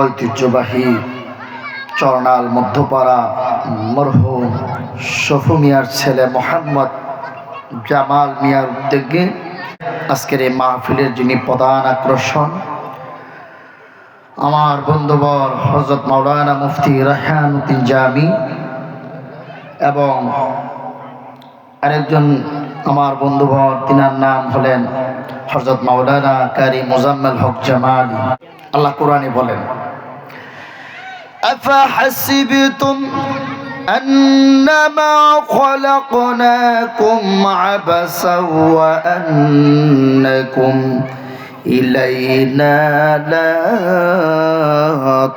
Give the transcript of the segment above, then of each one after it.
ঐতিহ্যবাহী চরণাল মধ্যপাড়া মরহুম শফু মিয়ার ছেলে মোহাম্মদ জামাল মিয়ার উদ্যোগে আজকের এই মাহফিলের যিনি প্রধান আকর্ষণ, আমার বন্ধুবর হজরত মাওলানা মুফতি রাহানুদ্দিন জামি এবং আরেকজন আমার বন্ধুবর, তিনার নাম হলেন হজরত মাওলানা কারি মোজাম্মেল হক জামালি। আল্লাহ কোরআনে বলেন أفحسبتم أنما خلقناكم عبثا وأنكم إلينا لا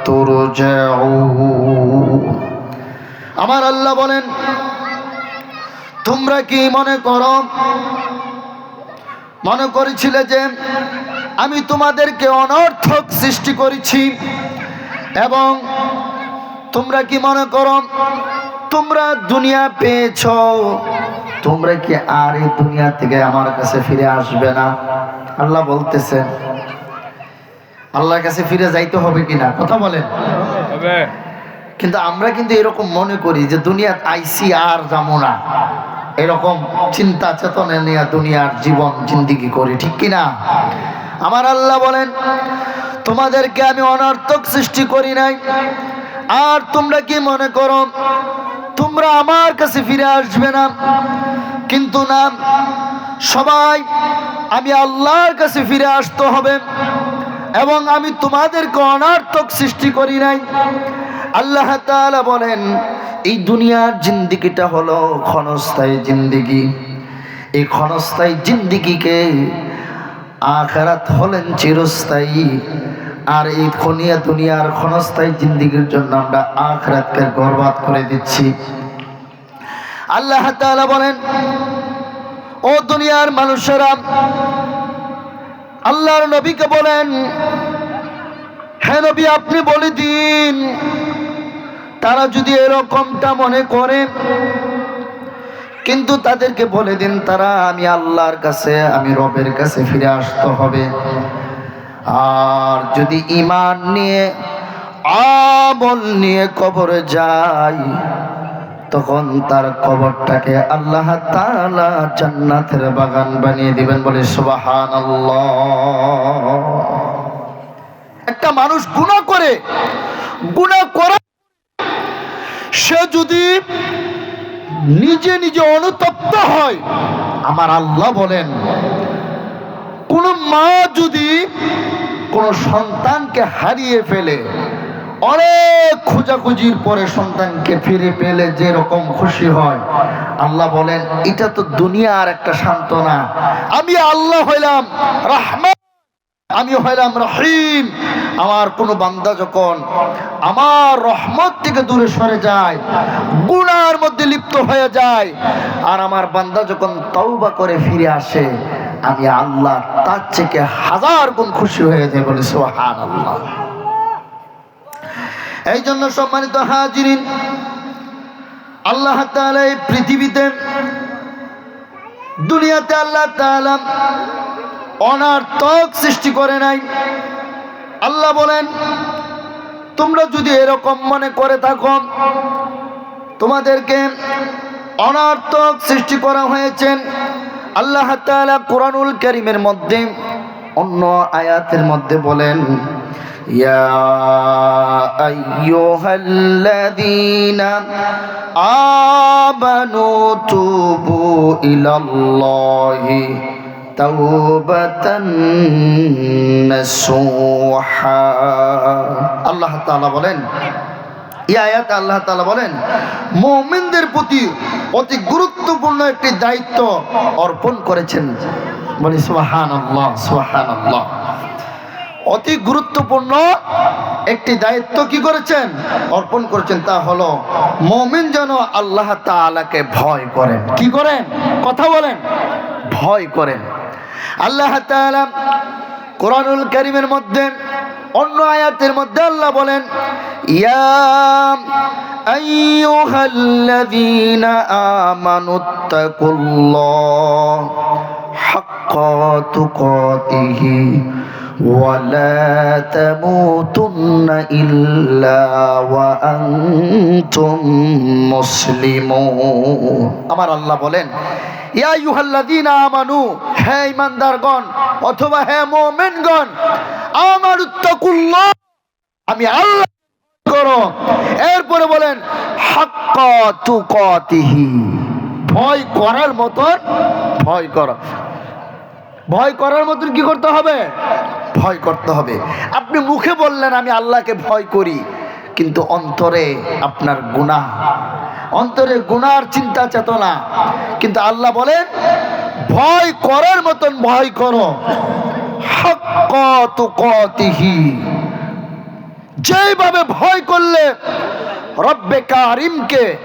ترجعون আমার আল্লাহ বলেন তোমরা কি মনে করো মনে করেছিলে যে আমি তোমাদেরকে অনর্থক সৃষ্টি করেছি। এবং তোমরা কি মনে করো তোমরা দুনিয়া পেয়েছ তোমরা কি আর এই দুনিয়া থেকে আমার কাছে ফিরে আসবে না? আল্লাহ বলতেছেন আল্লাহর কাছে ফিরে যাইতে হবে কিনা? কথা বলেন। কিন্তু আমরা কিন্তু এরকম মনে করি যে দুনিয়াত আইসি আর যাব না। এরকম চিন্তা চেতনা নিয়ে দুনিয়ার জীবন জিন্দিগি করি ঠিক কিনা? আমার আল্লাহ বলেন, তোমাদেরকে আমি অনর্থক সৃষ্টি করি নাই। আর তোমরা কি মনে করো, তোমরা আমার কাছে ফিরে আসবে না? কিন্তু না, সবাই আমি আল্লাহর কাছে ফিরে আসতে হবে এবং আমি তোমাদেরকে অনার্থক সৃষ্টি করি নাই। আল্লাহ তাআলা বলেন, এই দুনিয়ার জিন্দিগিটা হলো ক্ষণস্থায়ী জিন্দিগি। এই ক্ষণস্থায়ী জিন্দিগিকে আখারাত হলেন চিরস্থায়ী। আর এই খনিয়া দুনিয়ার ক্ষণস্থায়ী জিন্দিগির জন্য আমরা আখরাতকে বরবাদ করে দিচ্ছি। আল্লাহ বলেন, ও দুনিয়ার মানুষেরা, আল্লাহর নবীকে বলেন হ্যাঁ নবী, আপনি বলে দিন তারা যদি এরকমটা মনে করে কিন্তু তাদেরকে বলে দিন তারা, আমি আল্লাহর কাছে, আমি রবের কাছে ফিরে আসতে হবে। আর যদি ইমান নিয়ে, আমল নিয়ে কবরে যায়, তখন তার কবরটাকে আল্লাহ তাআলা জান্নাতের বাগান বানিয়ে দিবেন বলে সুবহানাল্লাহ। একটা মানুষ গুনাহ করে, গুনাহ করা সে যদি নিজে নিজে অনুতপ্ত হয়। আমার আল্লাহ বলেন, কোন মা যদি কোন সন্তানকে হারিয়ে ফেলে, অনেক খোঁজাখুঁজির পরে সন্তানকে ফিরে পেলে যে রকম খুশি হয়, আল্লাহ বলেন, এটা তো দুনিয়ার একটা সান্ত্বনা। আমি আল্লাহ হইলাম রাহমান আমি হইলাম রহিম। আমার কোন বান্দা যখন আমার রহমত থেকে দূরে সরে যায়, গুনার মধ্যে লিপ্ত হয়ে যায়, আর আমার বান্দা যখন তওবা করে ফিরে আসে, আমি আল্লাহ তার থেকে হাজার গুণ খুশি হয়ে যায় বলে সোহান আল্লাহ এই জন্য সম্মানিত হাজিরিন, আল্লাহ তাআলা এই পৃথিবীতে, দুনিয়াতে আল্লাহ তাআলা অনার্থক সৃষ্টি করে নাই। আল্লাহ বলেন, তোমরা যদি এরকম মনে করে থাকো, তোমাদেরকে অনার্থক সৃষ্টি করা হয়েছে। আল্লাহ তাআলা কোরআনুল কারীমের মধ্যে, অন্য আয়াতের মধ্যে বলেন, ইয়া তুবু ইলাল্লাহি তাওবাতান নাসুহা আল্লাহ তাআলা বলেন, এই আয়াতে আল্লাহ তাআলা বলেন, মুমিনদের প্রতি অতি গুরুত্বপূর্ণ একটি দায়িত্ব অর্পণ করেছেন। বলি, সুবহানাল্লাহ সুবহানাল্লাহ। অতি গুরুত্বপূর্ণ একটি দায়িত্ব কি করেছেন? অর্পণ করেছেন, তা হলো, মুমিন যেন আল্লাহ তাআলাকে ভয় করেন। কি করেন? কথা বলেন। ভয় করেন। আল্লাহ তাআলা কোরআনুল কারীমের মধ্যে অন্য আয়াতের মধ্যে আল্লাহ বলেন ইয়া আইয়ুহাল্লাযীনা আমানুত্তাকুল্লাহ হাক্কা তুকাতিহি ولا تموتن إلا وأنتم مسلمون আমার আল্লাহ বলেন ইয়া ইউহাল্লাযীনা আমানু হে ঈমানদারগণ অথবা হে মুমিনগণ, আমার আমি আল্লাহ করো। এরপরে বলেন, হাক্কা ভয় করার মতন ভয় করো। ভয় করার মতন কি করতে হবে? ভয় করতে হবে। আপনি মুখে বললেন, আমি আল্লাহকে ভয় করি, কিন্তু অন্তরে আপনার গুনাহ। অন্তরে গুনার চিন্তা চেতনা। কিন্তু আল্লাহ বলেন ভয় করার মতন ভয় করো। হাক্কা তুকাতিহি। যেভাবে ভয় করলে রব্বে কারিমকে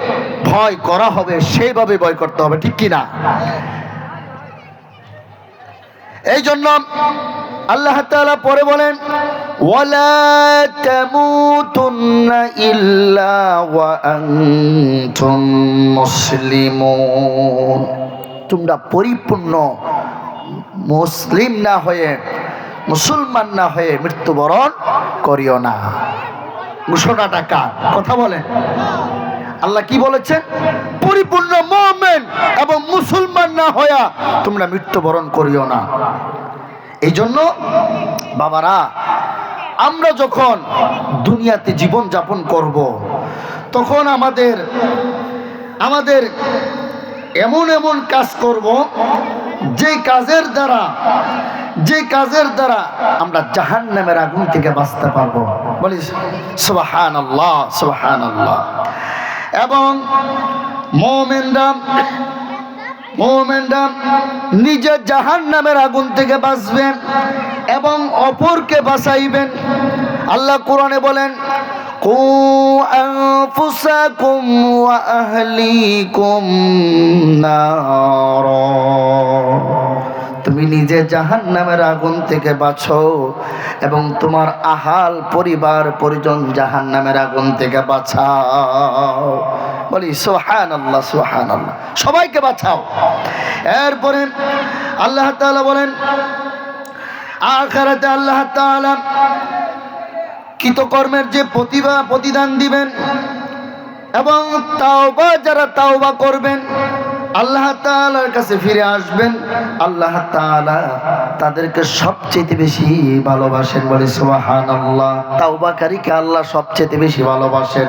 ভয় করা হবে, সেইভাবে ভয় করতে হবে, ঠিক কিনা? এই জন্য আল্লাহ তাআলা পরে বলেন, ওয়ালা ইল্লা ওয়া মুসলিমুন। তোমরা পরিপূর্ণ মুসলিম না হয়ে, মুসলমান না হয়ে মৃত্যুবরণ করিও না। ঘোষণাটা কার? কথা বলেন। আল্লাহ কি বলেছেন পরিপূর্ণ মোমেন এবং মুসলমান না হইয়া তোমরা মৃত্যুবরণ করিও না। এই জন্য বাবারা, আমরা যখন দুনিয়াতে জীবন যাপন করব, তখন আমাদের আমাদের এমন এমন কাজ করব যে কাজের দ্বারা যে কাজের দ্বারা আমরা জাহান নামের আগুন থেকে বাঁচতে পারব। বলি সুবাহান আল্লাহ সুবাহান আল্লাহ এবং মোমেনরা মোমেনরা নিজে জাহান নামের আগুন থেকে বাঁচবেন এবং অপরকে বাঁচাইবেন। আল্লাহ কোরআনে বলেন আনফুসাকুম ওয়া আহলিকুম নারা তুমি নিজে জাহান নামের আগুন থেকে বাঁচো এবং তোমার আহাল পরিবার পরিজন জাহান নামের আগুন থেকে বাঁচাও। বলি সোহান আল্লাহ সোহান আল্লাহ সবাইকে বাঁচাও। এরপরে আল্লাহ তাআলা বলেন, আখারাতে আল্লাহ তাআলা কৃতকর্মের যে প্রতিভা প্রতিদান দিবেন এবং তাওবা যারা তাওবা করবেন আল্লাহ তাআলার কাছে ফিরে আসবেন। আল্লাহ তাআলা তাদেরকে সবচেয়ে বেশি ভালোবাসেন বলে সুবহানাল্লাহ। তাওবাকারীকে আল্লাহ সবচেয়ে বেশি ভালোবাসেন।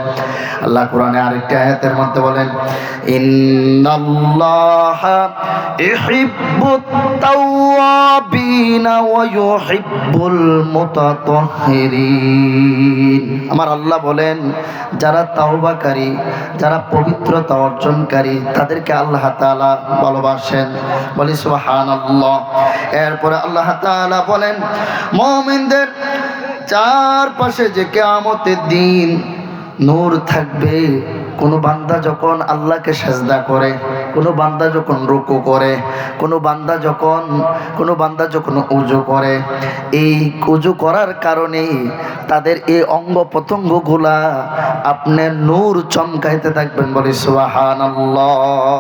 আল্লাহ কোরআনে আরেকটি আয়াতের মধ্যে বলেন, ইন্নাল্লাহা ইহিব্বুত তাওয়াবিনা ওয়া মুতাতাহহিরিন আমার আল্লাহ বলেন, যারা তাওবাকারী, যারা পবিত্রতা অর্জনকারী, তাদেরকে আল্লাহ তাআলা ভালোবাসেন। বলি সুবহানাল্লাহ। এরপরে আল্লাহ তাআলা বলেন, মুমিনদের চারপাশে যে কিয়ামতের দিন নূর থাকবে, কোনো বান্দা যখন আল্লাহকে সেজদা করে, কোনো বান্দা যখন রুকু করে, কোনো বান্দা যখন, কোনো বান্দা যখন উজু করে, এই উজু করার কারণে তাদের এই অঙ্গ প্রত্যঙ্গগুলা আপনি নূর চমকাইতে থাকবেন বলে সুবহানাল্লাহ।